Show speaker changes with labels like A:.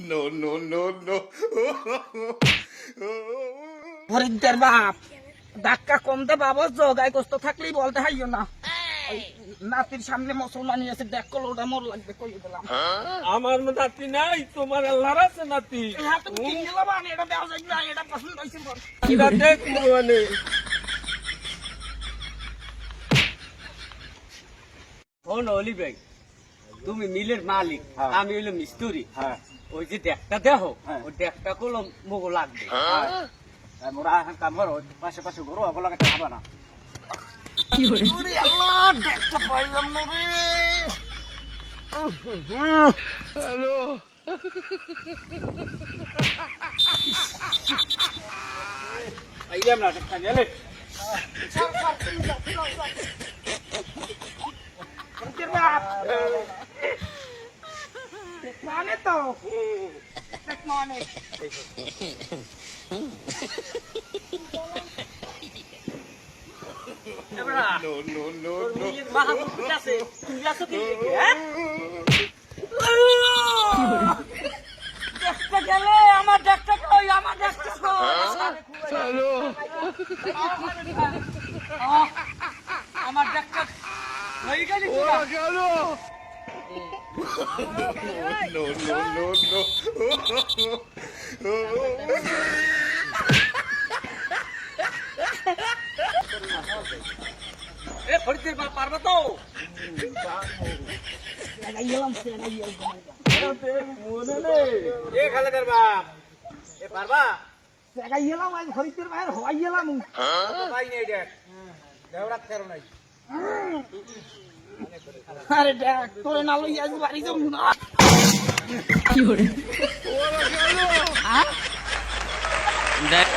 A: no, no, no, no.
B: হরিদ্দার বাপ ধাক্কা কমতে বাবা জগায় কষ্ট থাকলেই বলতে হাইও না নাতির সামনে মুসলমানি আছে দেখ করল ওটা মোর লাগবে কই দিলাম
C: আমার নাতি নাই তোমার আল্লাহর আছে নাতি
B: হ্যাঁ তুমি এটা দেওয়া যাবে না এটা পছন্দ হয়েছে মোর।
C: এটা দেখব মানে
D: শোন অলি ভাই তুমি মিলের মালিক আমি হইল মিস্তুরি। ওই যে ডেকটা দেহ ওই ডেকটা করল মোগো লাগবে।
E: মোরা কাম করো পাশে পাশে ঘুরো ওগুলো একটা হবে না।
B: ওরে আল্লাহ না রে
E: আইলাম না একটা গেলে
B: হরিদ্দার বাপ মানে তো? মানে।
A: No, no, no, no.
B: দেখতে গেলে আমার দেখতে কই? আমার দেখতে কই? আমার দেখতে হয়ে গেলি।
A: No, no, no, no.
D: এ ফরিদের বাপ পারবা তো
B: লাগাইলাম সে লাগাইলাম
E: এ খালেদার বাপ এ পারবা
B: লাগাইলাম আজ হরিদ্দার ভাইয়ের হওয়াইলাম
E: ভাই নেই দেখ দেওরাত করো নাই
B: আরে দেখ তোরে না লই আজ বাড়ি যাব না।
D: দেখ।